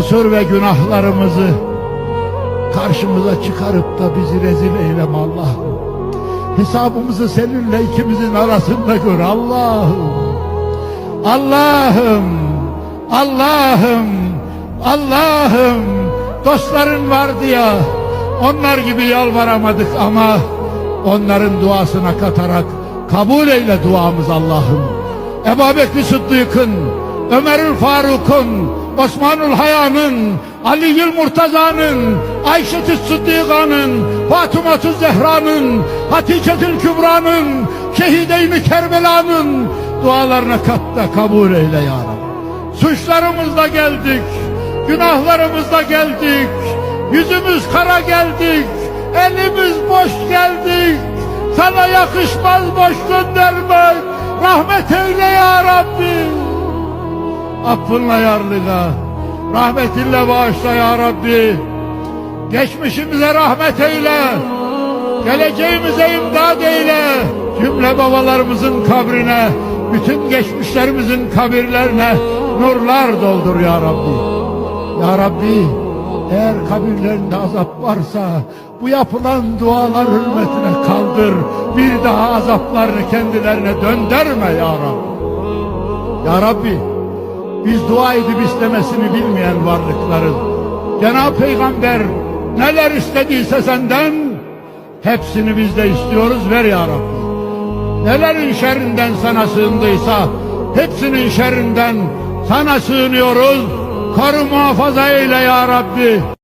kusur ve günahlarımızı karşımıza çıkarıp da bizi rezil eyleme Allah'ım. Hesabımızı seninle ikimizin arasında gör Allah'ım. Allah'ım, Allah'ım, Allah'ım. Dostların vardı ya, onlar gibi yalvaramadık ama onların duasına katarak kabul eyle duamız Allah'ım. Ebu Bekir Sıddık'ın, Ömerül Faruk'un, Osmanül Haya'nın, Ali'ül Murtaza'nın, Ayşe-i Sıddıka'nın, Fatıma-tü Zehra'nın, Hatice-tül Kübra'nın, Şehide-i Kerbela'nın dualarına kat da kabul eyle ya Rabbi. Suçlarımızla geldik, günahlarımızla geldik, yüzümüz kara geldik, elimiz boş geldik. Sana yakışmaz boş göndermek, rahmet eyle ya Rabbi. Affınla yarlığa, rahmetinle bağışla ya Rabbi. Geçmişimize rahmet eyle, geleceğimize imdad eyle. Cümle babalarımızın kabrine, bütün geçmişlerimizin kabirlerine nurlar doldur ya Rabbi. Ya Rabbi, eğer kabirlerinde azap varsa bu yapılan dualar hürmetine kaldır. Bir daha azaplarını kendilerine döndürme ya Rabbi. Ya Rabbi, biz dua edip istemesini bilmeyen varlıklarız. Cenab-ı Peygamber neler istediyse senden hepsini biz de istiyoruz ver ya Rabbi. Nelerin şerrinden sana sığındıysa hepsinin şerrinden sana sığınıyoruz. Koru muhafaza eyle ya Rabbi.